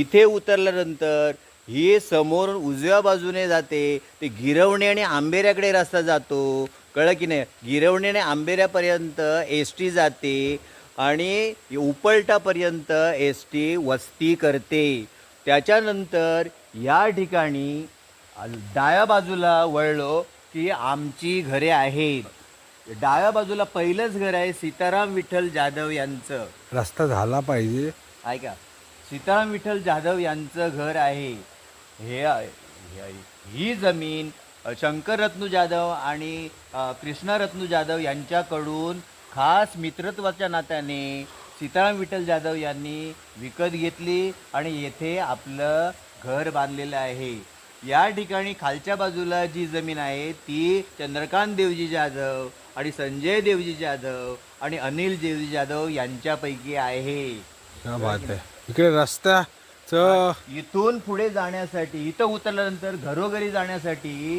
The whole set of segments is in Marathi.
इथे उतरल्यानंतर ही समोर उजव्या बाजूने जाते ते गिरवणे आणि आंबेऱ्याकडे रस्ता जातो. कळलं की नाही? गिरवणे आणि आंबेऱ्यापर्यंत एस टी जाते आणि उपलटापर्यंत एस टी वस्ती करते. त्याच्यानंतर या ठिकाणी डाव्या बाजूला वळलो की आमची घरे आहेत. डाव्या बाजूला पहिलंच घर आहे सीताराम विठ्ठल जाधव यांचं. रस्ता झाला पाहिजे. ऐका सीताराम विठ्ठल जाधव यांचं घर आहे. हे ही जमीन शंकररत्नू शंकर जाधव आणि कृष्णरत्नू जाधव यांच्याकडून खास मित्रत्वाच्या नात्याने सीताराम विठ्ठल जाधव यांनी विकत घेतली आणि येथे आपलं घर बांधलेलं आहे. या ठिकाणी खालच्या बाजूला जी जमीन आहे ती चंद्रकांत देवजी जाधव आणि संजय देवजी जाधव आणि अनिल देवजी जाधव यांच्यापैकी आहे. बात आहे इकडे रस्त्याचं इथून पुढे जाण्यासाठी इथं उतरल्यानंतर घरोघरी जाण्यासाठी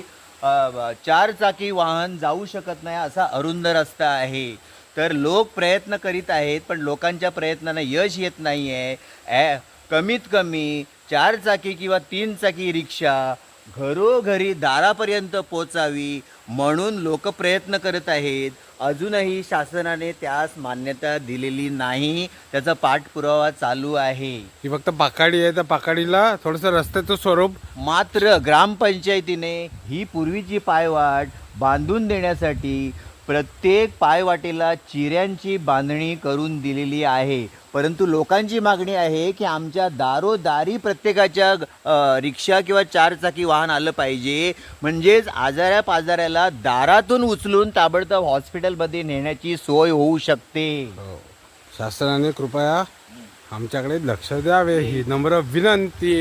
चार चाकी वाहन जाऊ शकत नाही असा अरुंद रस्ता आहे. तर लोक प्रयत्न करीत आहेत पण लोकांच्या प्रयत्नांना यश येत नाही आहे कमीत कमी चार चाकी किंवा तीन चाकी रिक्षा घरोघरी दारापर्यंत पोचावी म्हणून लोक प्रयत्न करत आहेत. अजूनही शासनाने त्यास मान्यता दिलेली नाही. त्याचा पाठपुरावा चालू आहे. ही फक्त पाकाडी आहे. त्या पाकाडीला थोडंसं रस्त्याचं स्वरूप मात्र ग्रामपंचायतीने ही पूर्वीची पायवाट बांधून देण्यासाठी प्रत्येक पायवाटेला चिऱ्यांची बांधणी करून दिलेली आहे. परंतु लोकांची मागणी आहे की आमच्या दारोदारी प्रत्येकाच्या रिक्षा किंवा चारचाकी वाहन आलं पाहिजे. म्हणजेच आजाऱ्या पाजाऱ्याला दारातून उचलून ताबडतोब हॉस्पिटलमध्ये नेण्याची सोय होऊ शकते. हो. शासनाने कृपया आमच्याकडे लक्ष द्यावे ही नम्र विनंती.